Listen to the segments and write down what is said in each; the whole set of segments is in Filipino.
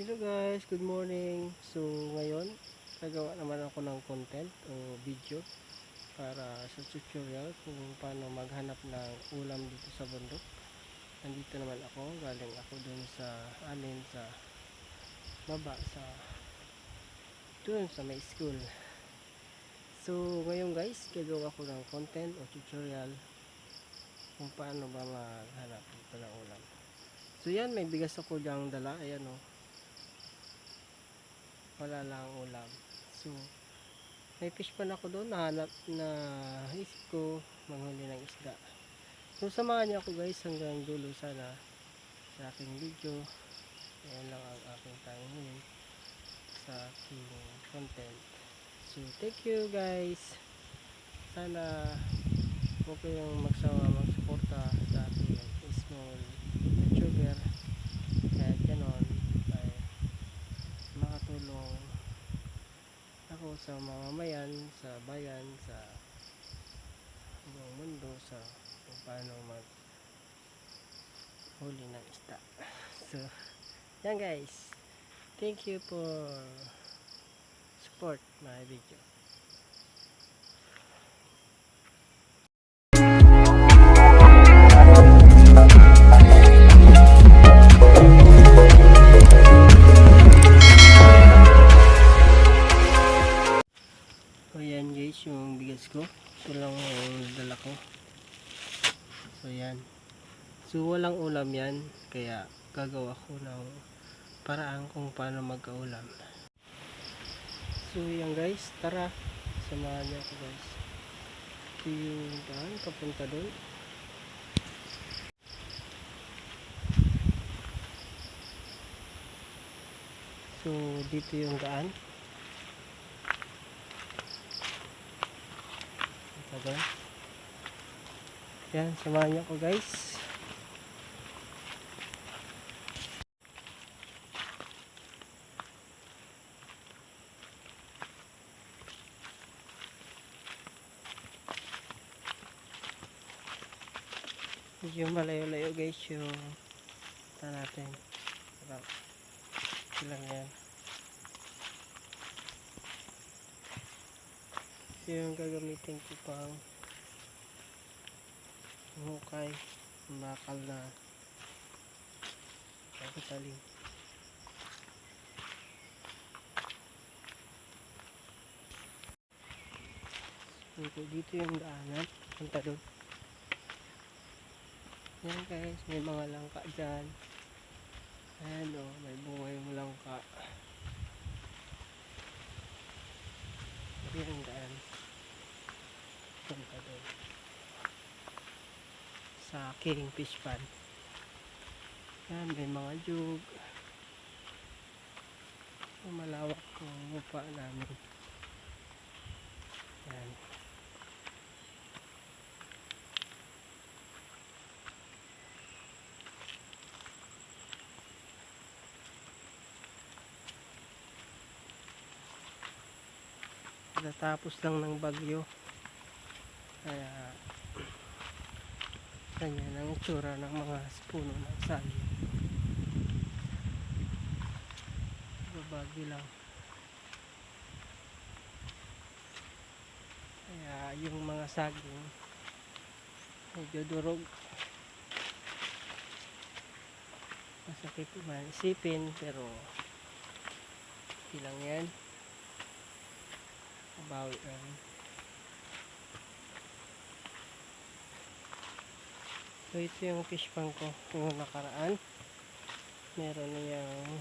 Hello guys, good morning. So ngayon, gagawa naman ako ng content o video para sa tutorial kung paano maghanap ng ulam dito sa bundok. Nandito naman ako, galing ako dun sa amin sa baba sa dun sa may school. So ngayon guys, gagawa ko ng content o tutorial kung paano ba maghanap dito ng ulam. So yan, may bigas ako diyang dala. Ayan o. Wala lang ulam. So, may fish pan ako doon. Nahanap na isip ko manghuli ng isda. So, samahan niyo ako guys hanggang dulo sana sa aking video. Ayan lang ang aking tanging sa aking content. So, thank you guys. Sana huwag kayong magsawa magsuporta sa ating small YouTuber kahit ganon ay makatulong ako sa mamamayan sa bayan sa buong mundo sa kung paano mag huli ng isda so yan guys thank you for support my video So yan guys yung bigas ko. Ito lang yung dala ko. So yan. So walang ulam yan. Kaya gagawa ko ng paraan kung paano magkaulam. So yan guys. Tara. Samahan niyo ako guys. Ito yung daan papunta doon. So dito yung daan. Ito guys. Yan, samahan niyo ako guys. Medyo malayo-layo guys yung ito natin. Parang ilang yan. Ito yung gagamitin ko pang hukay bakal na kapitaling so, dito yung daanan punta doon yan guys may mga langka dyan ayan o may bunga yung langka yung daan punta doon sa aking fish pan. Yan, may mga jug. Malawak yung lupa namin. Yan. Natapos lang ng bagyo. Kaya ganyan ang itsura ng mga puno ng saging babagi lang. Kaya yung mga saging medyo durog. Masakit man isipin pero ilang yan mabawi lang So ito yung fish pan ko yung nakaraan. Meron na yung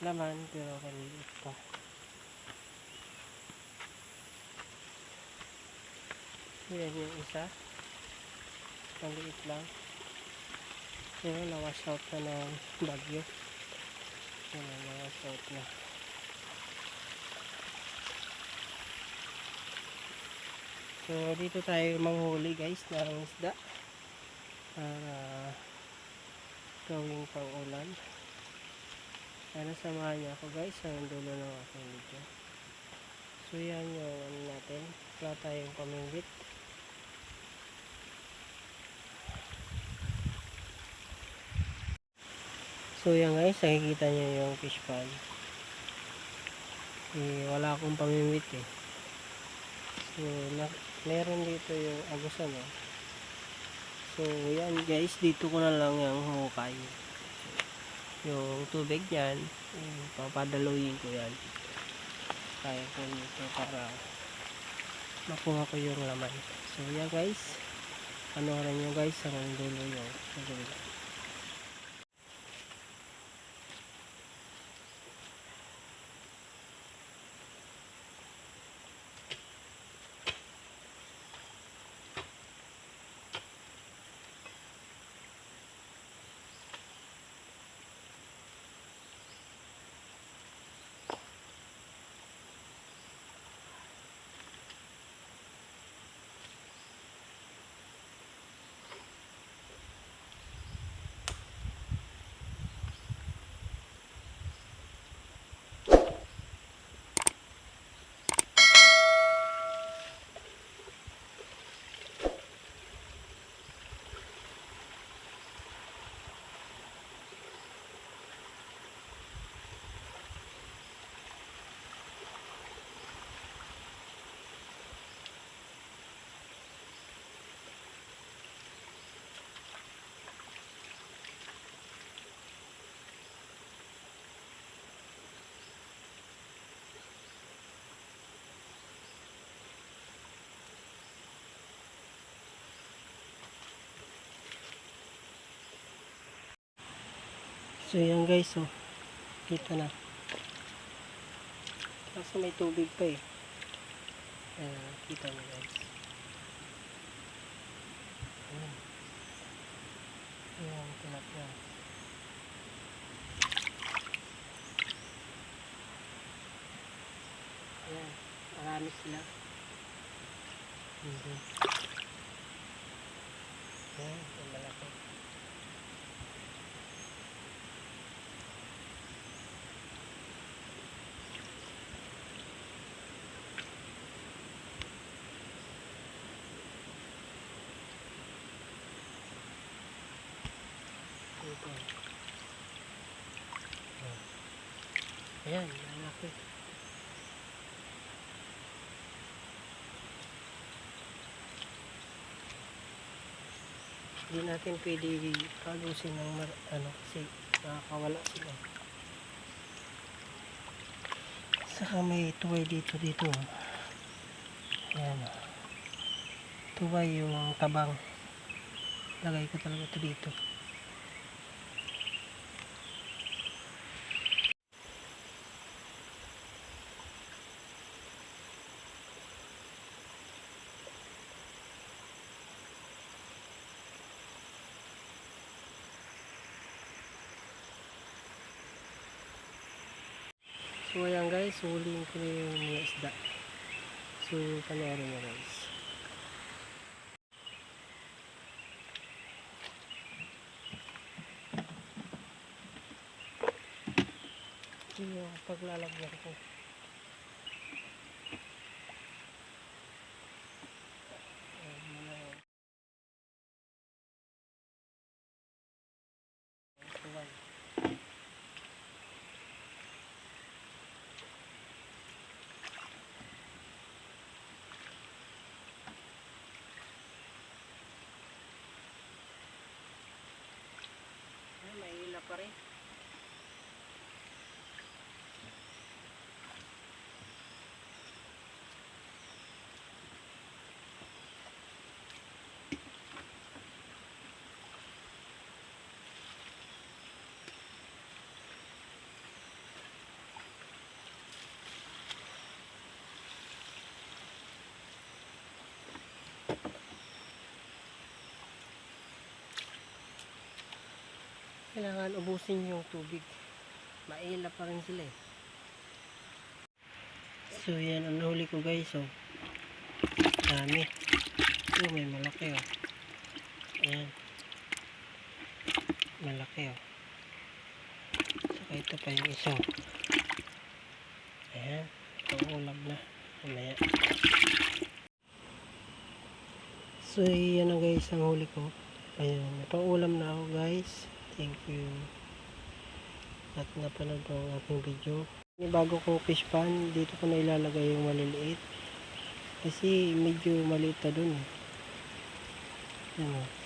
laman pero maliit pa. Yan yung isa. Maliit lang. Yan nawash out na ng bagyo. Yan nawash out na. So dito tayo manghuli guys ng isda para gawing pang ulan sana samahan niyo ako guys sa dulo ng aking video so yan yung ano natin wala tayong pamingwit So yan guys, nakikita nyo yung fish pond. Eh, wala akong pamimit eh. So, na, meron dito yung agusan eh. So, yan guys, dito ko na lang yung hukay. Yung tubig yan, papadaluyin ko yan. Kaya ko dito para makuha ko yung laman. So, yan guys. Panoorin nyo guys hanggang dulo yung gagawin. So yan guys, oh. Kita na. Kaso may tubig pa eh. Ayan, kita mo guys. Ayan. Ayan, tilapia. Ayan, marami sila. Mhm. Ayan, ang malaki. Ito. Oh. Ayan, malaki. Hindi natin pwede kalusin ng mar ano kasi nakakawala sila. Saka may tuway dito dito. Ayan. Tuway yung tabang. Lagay ko talaga ito dito. So ayan guys, huling ko na yung mga isda. So panoorin nyo guys. Ito yung paglalagyan ko. Ayan, muna yun. Ayan, tuwal. Ay, may hila pa rin. Kailangan ubusin yung tubig. Maila pa rin sila eh. So yan ang nahuli ko guys oh. Dami. Oh may malaki oh. Ayan. Malaki oh. Saka ito pa yung isa oh. Ayan. Ulam na. Mamaya. So yan ang guys ang huli ko. Ayan. Ulam na ako guys. Thank you. at napanood mo ang aking video. Yung bago kong fish pan, dito ko na ilalagay yung maliliit. Kasi medyo maliit na dun. eh. Yan o.